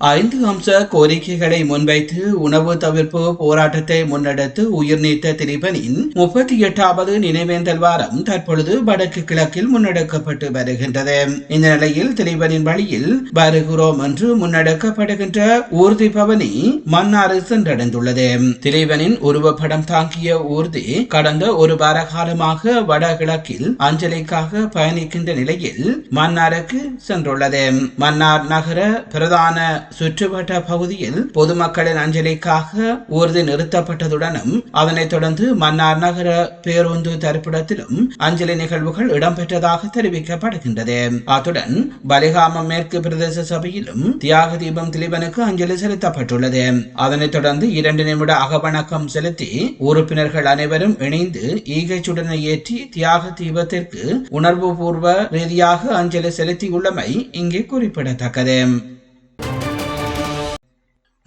ஐந்து அம்ச கோரிக்கைகளை முன்வைத்து உணவு தவிர்ப்பு போராட்டத்தை முன்னெடுத்து உயிர் நீத்த திலீபனின் முப்பத்தி எட்டாவது நினைவேந்தல் வாரம் தற்பொழுது வடக்கு கிழக்கில் முன்னெடுக்கப்பட்டு வருகின்றது. இந்த நிலையில் திலீபனின் வழியில் வருகிறோம் என்று முன்னெடுக்கப்படுகின்ற ஊர்தி பவனி மன்னாறு சென்றடைந்துள்ளது. திலீபனின் உருவப்படம் தாங்கிய ஊர்தி கடந்த ஒரு வார காலமாக வடகிழக்கில் அஞ்சலிக்காக பயணிக்கின்ற நிலையில் மன்னாருக்கு சென்றுள்ளது. மன்னார் நகர பிரதான சுற்றுவட்ட பகுதியில் பொதுமக்களின் அஞ்சலிக்காக ஊர்தி நிறுத்தப்பட்டதுடனும் அதனைத் தொடர்ந்து மன்னார் நகர பேருந்து தரிப்பிடத்திலும் அஞ்சலி நிகழ்வுகள் இடம்பெற்றதாக தெரிவிக்கப்படுகின்றது. அத்துடன் பலிகாமம் மேற்கு பிரதேச சபையிலும் தியாக தீபம் திலீபனுக்கு அஞ்சலி செலுத்தப்பட்டுள்ளது. அதனைத் தொடர்ந்து இரண்டு நிமிட அகவணக்கம் செலுத்தி உறுப்பினர்கள் அனைவரும் இணைந்து ஈகைச்சுடனை ஏற்றி தியாக தீபத்திற்கு உணர்வுபூர்வ ரீதியாக அஞ்சலி செலுத்தியுள்ளமை இங்கே குறிப்பிடத்தக்கது.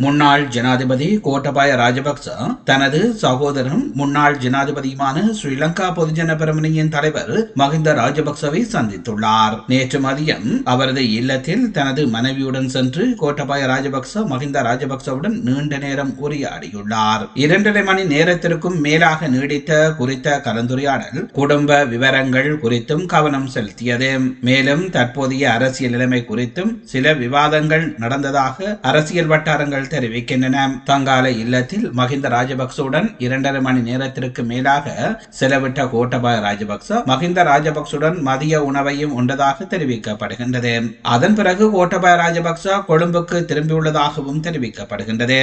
முன்னாள் ஜனாதிபதி கோட்டபாய ராஜபக்ச தனது சகோதரன் முன்னாள் ஜனாதிபதியுமான ஸ்ரீலங்கா பொதுஜன பெருமணியின் தலைவர் மஹிந்த ராஜபக்சவை சந்தித்துள்ளார். நேற்று மதியம் அவரது இல்லத்தில் தனது மனைவியுடன் சென்று கோட்டபாய ராஜபக்ச மஹிந்த ராஜபக்சவுடன் நீண்ட நேரம் உரையாடியுள்ளார். இரண்டரை மணி நேரத்திற்கும் மேலாக நீடித்த குறித்த கலந்துரையாடல் குடும்ப விவரங்கள் குறித்தும் கவனம் செலுத்தியது. மேலும் தற்போதைய அரசியல் நிலைமை குறித்தும் சில விவாதங்கள் நடந்ததாக அரசியல் வட்டாரங்கள் தெரிவிக்கின்றன. தங்கால இல்லத்தில் மஹிந்த ராஜபக்சவுடன் இரண்டரை மணி நேரத்திற்கு மேலாக செலவிட்ட கோட்டபாய ராஜபக்ச மஹிந்த ராஜபக்சுடன் மதிய உணவையும் உண்டதாக தெரிவிக்கப்படுகின்றது. அதன் பிறகு கோட்டபாய ராஜபக்ச கொழும்புக்கு திரும்பியுள்ளதாகவும் தெரிவிக்கப்படுகின்றது.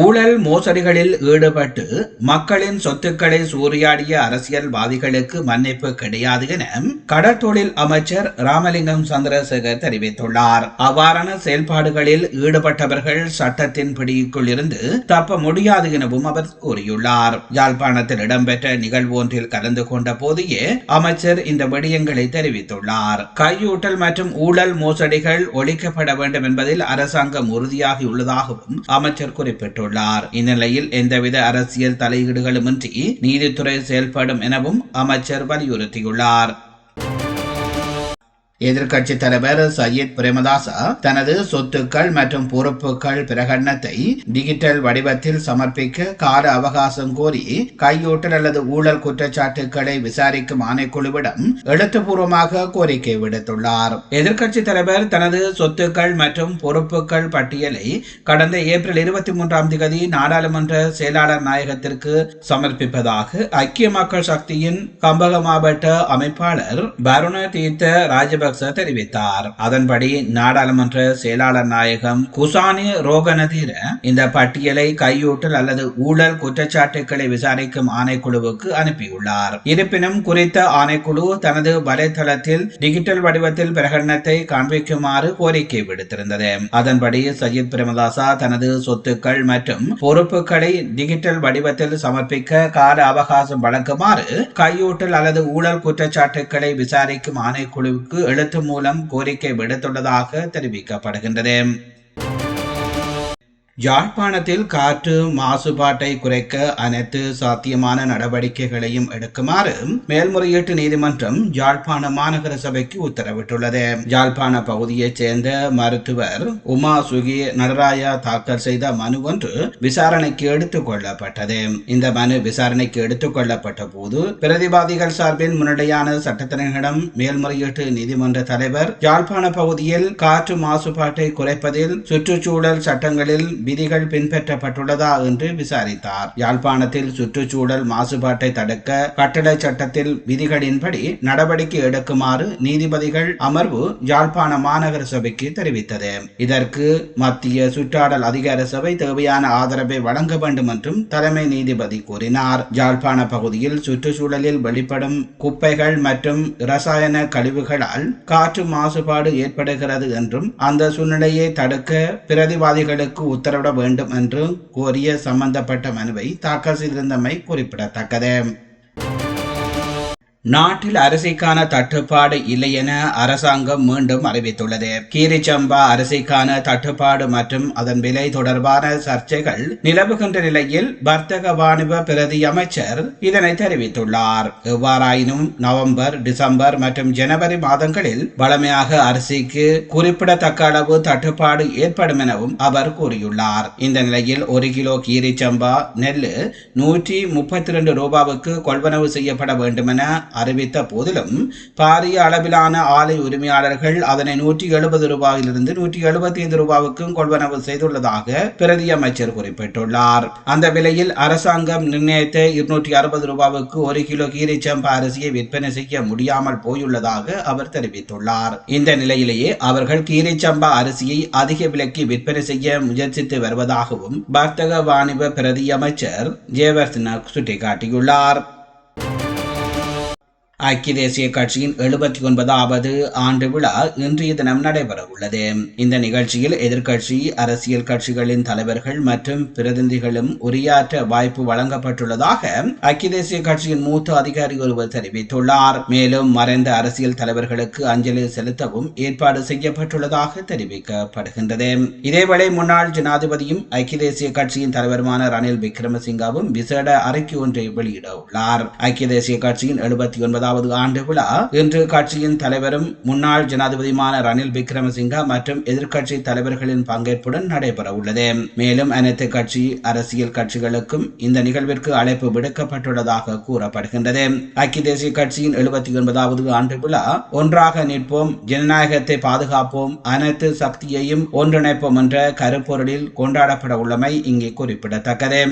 ஊழல் மோசடிகளில் ஈடுபட்டு மக்களின் சொத்துக்களை சூறையாடிய அரசியல்வாதிகளுக்கு மன்னிப்பு கிடையாது என கடற்தொழில் அமைச்சர் ராமலிங்கம் சந்திரசேகர் தெரிவித்துள்ளார். அவ்வாறான செயல்பாடுகளில் ஈடுபட்டவர்கள் சட்டத்தின் பிடிக்குள் இருந்து தப்ப முடியாது எனவும் அவர் கூறியுள்ளார். யாழ்ப்பாணத்தில் இடம்பெற்ற நிகழ்வு ஒன்றில் கலந்து கொண்ட போதையே அமைச்சர் இந்த விடயங்களை தெரிவித்துள்ளார். கையூட்டல் மற்றும் ஊழல் மோசடிகள் ஒழிக்கப்பட வேண்டும் என்பதில் அரசாங்கம் உறுதியாகியுள்ளதாகவும் அமைச்சர் குறிப்பிட்டுள்ளார். தெரிவித்துள்ளார் இந்நிலையில் எந்தவித அரசியல் தலையீடுகளுமின்றி நீதித்துறை செயல்படும் எனவும் அமைச்சர் வலியுறுத்தியுள்ளார். எதிர்க்கட்சி தலைவர் சையத் பிரேமதாசா தனது சொத்துக்கள் மற்றும் பொறுப்புகள் பிரகடனத்தை டிஜிட்டல் வடிவத்தில் சமர்ப்பிக்க கால அவகாசம் கோரி கையூட்டல் அல்லது ஊழல் குற்றச்சாட்டுகளை விசாரிக்கும் ஆணைக்குழுவிடம் எழுத்துப்பூர்வமாக கோரிக்கை விடுத்துள்ளார். எதிர்க்கட்சி தலைவர் தனது சொத்துக்கள் மற்றும் பொறுப்புகள் பட்டியலை கடந்த ஏப்ரல் இருபத்தி மூன்றாம் தேதி நாடாளுமன்ற செயலாளர் நாயகத்திற்கு சமர்ப்பிப்பதாக ஐக்கிய மக்கள் சக்தியின் கம்பக மாவட்ட அமைப்பாளர் பருண தீர்த்த ராஜபக்ச ராஜபக்ச தெரிவித்தார். அதன்படி நாடாளுமன்ற செயலாளர் நாயகம் குசானி ரோகனதீர இந்த பட்டியலை கையூட்டல் அல்லது ஊழல் குற்றச்சாட்டுகளை விசாரிக்கும் ஆணைக்குழுவுக்கு அனுப்பியுள்ளார். இருப்பினும் குறித்த ஆணைக்குழு தனது வலைதளத்தில் டிஜிட்டல் வடிவத்தில் பிரகடனத்தை காண்பிக்குமாறு கோரிக்கை விடுத்திருந்தது. அதன்படி சஜித் பிரேமதாசா தனது சொத்துக்கள் மற்றும் பொறுப்புகளை டிஜிட்டல் வடிவத்தில் சமர்ப்பிக்க கால அவகாசம் வழங்குமாறு கையூட்டல் அல்லது ஊழல் குற்றச்சாட்டுகளை விசாரிக்கும் ஆணைக்குழுவுக்கு எழு எழுத்து மூலம் கோரிக்கை விடுத்துள்ளதாக தெரிவிக்கப்படுகின்றது யாழ்ப்பாணத்தில் காற்று மாசுபாட்டை குறைக்க அனைத்து சாத்தியமான நடவடிக்கைகளையும் எடுக்குமாறு மேல்முறையீட்டு நீதிமன்றம் யாழ்ப்பாண மாநகர சபைக்கு உத்தரவிட்டுள்ளது. யாழ்ப்பாண பகுதியைச் சேர்ந்த மருத்துவர் உமா சுகி நடராயா தாக்கல் செய்த மனு ஒன்று விசாரணைக்கு எடுத்துக் கொள்ளப்பட்டது. இந்த மனு விசாரணைக்கு எடுத்துக் கொள்ளப்பட்ட போது பிரதிவாதிகள் சார்பில் முன்னடையான சட்டத்தினரிடம் மேல்முறையீட்டு நீதிமன்ற தலைவர் யாழ்ப்பாண பகுதியில் காற்று மாசுபாட்டை குறைப்பதில் சுற்றுச்சூழல் சட்டங்களில் விதிகள் பின்பற்றப்பட்டுள்ளதா என்று விசாரித்தார். யாழ்ப்பாணத்தில் சுற்றுச்சூழல் மாசுபாட்டை தடுக்க கட்டளை சட்டத்தில் விதிகளின்படி நடவடிக்கை எடுக்குமாறு நீதிபதிகள் அமர்வு யாழ்ப்பாண மாநகர சபைக்கு தெரிவித்தது. இதற்கு மத்திய சுற்றாடல் அதிகார சபை தேவையான ஆதரவை வழங்க வேண்டும் என்றும் தலைமை நீதிபதி கூறினார். யாழ்ப்பாண பகுதியில் சுற்றுச்சூழலில் வெளிப்படும் குப்பைகள் மற்றும் இரசாயன கழிவுகளால் காற்று மாசுபாடு ஏற்படுகிறது என்றும் அந்த சூழ்நிலையை தடுக்க பிரதிவாதிகளுக்கு உத்தரவு உத்தரவிட வேண்டும் என்று கோரிய சம்பந்தப்பட்ட மனுவை தாக்கல் செய்திருந்தமை குறிப்பிடத்தக்கது. நாட்டில் அரிசிக்கான தட்டுப்பாடு இல்லை என அரசாங்கம் மீண்டும் அறிவித்துள்ளது. கீரிச்சம்பா அரிசிக்கான தட்டுப்பாடு மற்றும் அதன் விலை தொடர்பான சர்ச்சைகள் நிலவுகின்ற நிலையில் வர்த்தக வாணிப பிரதி அமைச்சர் இதனை தெரிவித்துள்ளார். எவ்வாறாயினும் நவம்பர் டிசம்பர் மற்றும் ஜனவரி மாதங்களில் வளமையாக அரிசிக்கு குறிப்பிடத்தக்க அளவு தட்டுப்பாடு ஏற்படும் எனவும் அவர் கூறியுள்ளார். இந்த நிலையில் ஒரு கிலோ கீரிச்சம்பா நெல் நூற்றி முப்பத்தி ரெண்டு ரூபாவுக்கு கொள்வனவு செய்யப்பட வேண்டும் என அறிவித்த போதிலும் பாரிய அளவிலான ஆலை உரிமையாளர்கள் அதனை நூற்றி எழுபது ரூபாயிலிருந்து நூற்றி எழுபத்தி ஐந்து ரூபாவுக்கும் கொள்வனவு செய்துள்ளதாக பிரதி அமைச்சர் குறிப்பிட்டுள்ளார். அந்த விலையில் அரசாங்கம் நிர்ணயித்த இருநூற்றி அறுபது ரூபாவுக்கு ஒரு கிலோ கீரைச்சம்பா அரிசியை விற்பனை செய்ய முடியாமல் போயுள்ளதாக அவர் தெரிவித்துள்ளார். இந்த நிலையிலேயே அவர்கள் கீரைச்சம்பா அரிசியை அதிக விலைக்கு விற்பனை செய்ய முயற்சித்து வருவதாகவும் வர்த்தக வாணிப பிரதி அமைச்சர் ஜெயவர்தன சுட்டிக்காட்டியுள்ளார். ஐக்கிய தேசிய கட்சியின் எழுபத்தி ஒன்பதாவது ஆண்டு விழா இன்றைய தினம் நடைபெற உள்ளது இந்த நிகழ்ச்சியில் எதிர்க்கட்சி அரசியல் கட்சிகளின் தலைவர்கள் மற்றும் பிரதிநிதிகளும் உரையாற்ற வாய்ப்பு வழங்கப்பட்டுள்ளதாக ஐக்கிய தேசிய கட்சியின் மூத்த அதிகாரி ஒருவர் தெரிவித்துள்ளார். மேலும் மறைந்த அரசியல் தலைவர்களுக்கு அஞ்சலி செலுத்தவும் ஏற்பாடு செய்யப்பட்டுள்ளதாக தெரிவிக்கப்படுகின்றது. இதேவேளை முன்னாள் ஜனாதிபதியும் ஐக்கிய தேசிய கட்சியின் தலைவருமான ரணில் விக்ரமசிங்காவும் விசேட அறிக்கை ஒன்றை வெளியிட உள்ளார் ஐக்கிய தேசிய கட்சியின் எழுபத்தி ஒன்பதாவது ஐம்பதாவது ஆண்டு விழா. இன்று கட்சியின் தலைவரும் முன்னாள் ஜனாதிபதியுமான ரணில் விக்ரமசிங்கா மற்றும் எதிர்க்கட்சி தலைவர்களின் பங்கேற்புடன் நடைபெற உள்ளது மேலும் அனைத்து கட்சி அரசியல் கட்சிகளுக்கும் இந்த நிகழ்விற்கு அழைப்பு விடுக்கப்பட்டுள்ளதாக கூறப்படுகின்றது. ஐக்கிய தேசிய கட்சியின் எழுபத்தி ஒன்பதாவது ஆண்டு விழா. ஒன்றாக நிற்போம் ஜனநாயகத்தை பாதுகாப்போம் அனைத்து சக்தியையும் ஒன்றிணைப்போம் என்ற கருப்பொருளில் கொண்டாடப்பட உள்ளமை இங்கே குறிப்பிடத்தக்கது.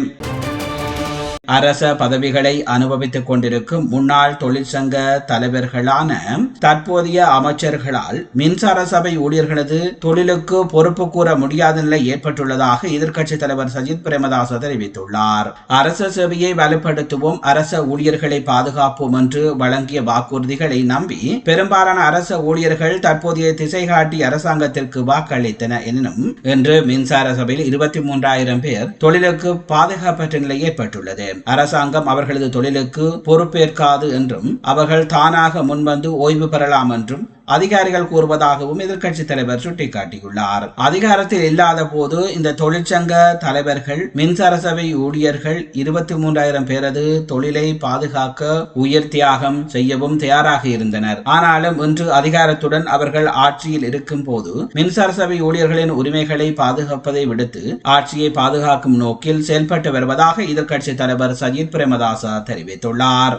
அரச பதவிகளை அனுபவித்துக் கொண்டிருக்கும் முன்னாள் தொழிற்சங்க தலைவர்களான தற்போதைய அமைச்சர்களால் மின்சார சபை ஊழியர்களது தொழிலுக்கு பொறுப்பு கூற முடியாத நிலை ஏற்பட்டுள்ளதாக எதிர்க்கட்சி தலைவர் சஜித் பிரேமதாச தெரிவித்துள்ளார். அரச சேவையை வலுப்படுத்துவோம் அரச ஊழியர்களை பாதுகாப்போம் என்று வழங்கிய வாக்குறுதிகளை நம்பி பெரும்பாலான அரச ஊழியர்கள் தற்போதைய திசை காட்டி அரசாங்கத்திற்கு வாக்களித்தன எனினும் இன்று மின்சார சபையில் இருபத்தி மூன்றாயிரம் பேர் தொழிலுக்கு பாதுகாப்பற்ற நிலை ஏற்பட்டுள்ளது. அரசாங்கம் அவர்களது தொழிலுக்கு பொறுப்பேற்காது என்றும் அவர்கள் தானாக முன்வந்து ஓய்வு பெறலாம் என்றும் அதிகாரிகள் கூறுவதாகவும் எதிர்க்கட்சி தலைவர் சுட்டிக்காட்டியுள்ளார். அதிகாரத்தில் இல்லாத போது இந்த தொழிற்சங்க தலைவர்கள் மின்சார சபை ஊழியர்கள் இருபத்தி மூன்றாயிரம் பேரது தொழிலை பாதுகாக்க உயிர் தியாகம் செய்யவும் தயாராக இருந்தனர். ஆனாலும் இன்று அதிகாரத்துடன் அவர்கள் ஆட்சியில் இருக்கும் போது மின்சார சபை ஊழியர்களின் உரிமைகளை பாதுகாப்பதை விடுத்து ஆட்சியை பாதுகாக்கும் நோக்கில் செயல்பட்டு வருவதாக எதிர்க்கட்சி தலைவர் சஜித் பிரேமதாசா தெரிவித்துள்ளார்.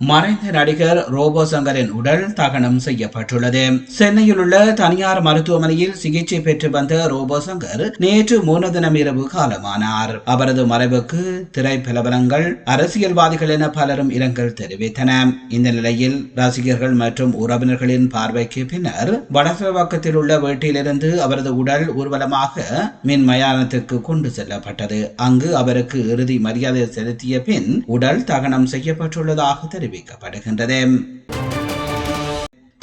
மறைந்த நடிகர் ரோபோ சங்கரின் உடல் தகனம் செய்யப்பட்டுள்ளது. சென்னையில் உள்ள தனியார் மருத்துவமனையில் சிகிச்சை பெற்று வந்த ரோபோ சங்கர் நேற்று மூன்று தினம் இரவு காலமானார். அவரது மறைவுக்கு திரைப்பிலவரங்கள் அரசியல்வாதிகள் என பலரும் இரங்கல் தெரிவித்தன. இந்த நிலையில் ரசிகர்கள் மற்றும் உறவினர்களின் பார்வைக்கு பின்னர் வடசவாக்கத்தில் உள்ள வீட்டிலிருந்து அவரது உடல் ஊர்வலமாக மின் மயானத்துக்கு கொண்டு செல்லப்பட்டது. அங்கு அவருக்கு இறுதி மரியாதை செலுத்திய பின் உடல் தகனம் செய்யப்பட்டுள்ளதாக தெரிவித்தார். தெரிவிக்கப்படுகின்றது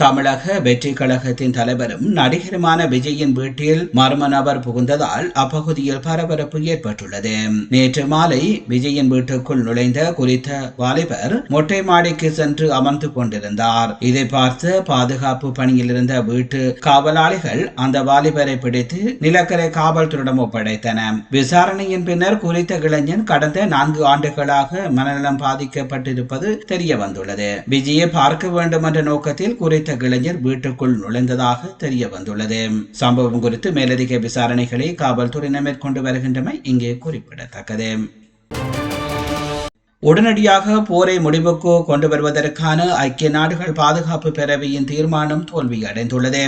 தமிழக வெற்றி கழகத்தின் தலைவரும் நடிகருமான விஜயின் வீட்டில் மர்ம நபர் புகுந்ததால் அப்பகுதியில் பரபரப்பு ஏற்பட்டுள்ளது. நேற்று மாலை விஜயின் வீட்டுக்குள் நுழைந்த குறித்த வாலிபர் மொட்டை மாடிக்கு சென்று அமர்ந்து கொண்டிருந்தார். இதை பார்த்து பாதுகாப்பு பணியில் இருந்த வீட்டு காவலாளிகள் அந்த வாலிபரை பிடித்து நிலக்கரை காவல்துறையிடம் ஒப்படைத்தன. விசாரணையின் பின்னர் குறித்த இளைஞன் கடந்த நான்கு ஆண்டுகளாக மனநலம் பாதிக்கப்பட்டிருப்பது தெரிய வந்துள்ளது விஜயை பார்க்க வேண்டும் என்ற நோக்கத்தில் குறித்த இளைஞர் வீட்டுக்குள் நுழைந்ததாக தெரிய வந்துள்ளது. சம்பவம் குறித்து மேலதிக விசாரணைகளை காவல்துறையினர் மேற்கொண்டு வருகின்றமை இங்கே குறிப்பிடத்தக்கது. உடனடியாக போரை முடிவுக்கு கொண்டு வருவதற்கான ஐக்கிய நாடுகள் பாதுகாப்பு பேரவையின் தீர்மானம் தோல்வியடைந்துள்ளது.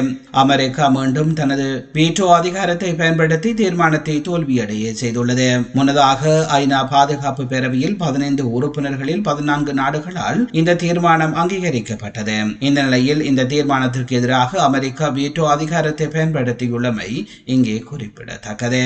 அமெரிக்கா மீண்டும் தனது வீட்டோ அதிகாரத்தை பயன்படுத்தி தீர்மானத்தை தோல்வியடைய செய்துள்ளது. முன்னதாக ஐநா பாதுகாப்பு பேரவையில் பதினைந்து உறுப்பினர்களில் பதினான்கு நாடுகளால் இந்த தீர்மானம் அங்கீகரிக்கப்பட்டது. இந்த நிலையில் இந்த தீர்மானத்திற்கு எதிராக அமெரிக்கா வீட்டோ அதிகாரத்தை பயன்படுத்தியுள்ளமை இங்கே குறிப்பிடத்தக்கது.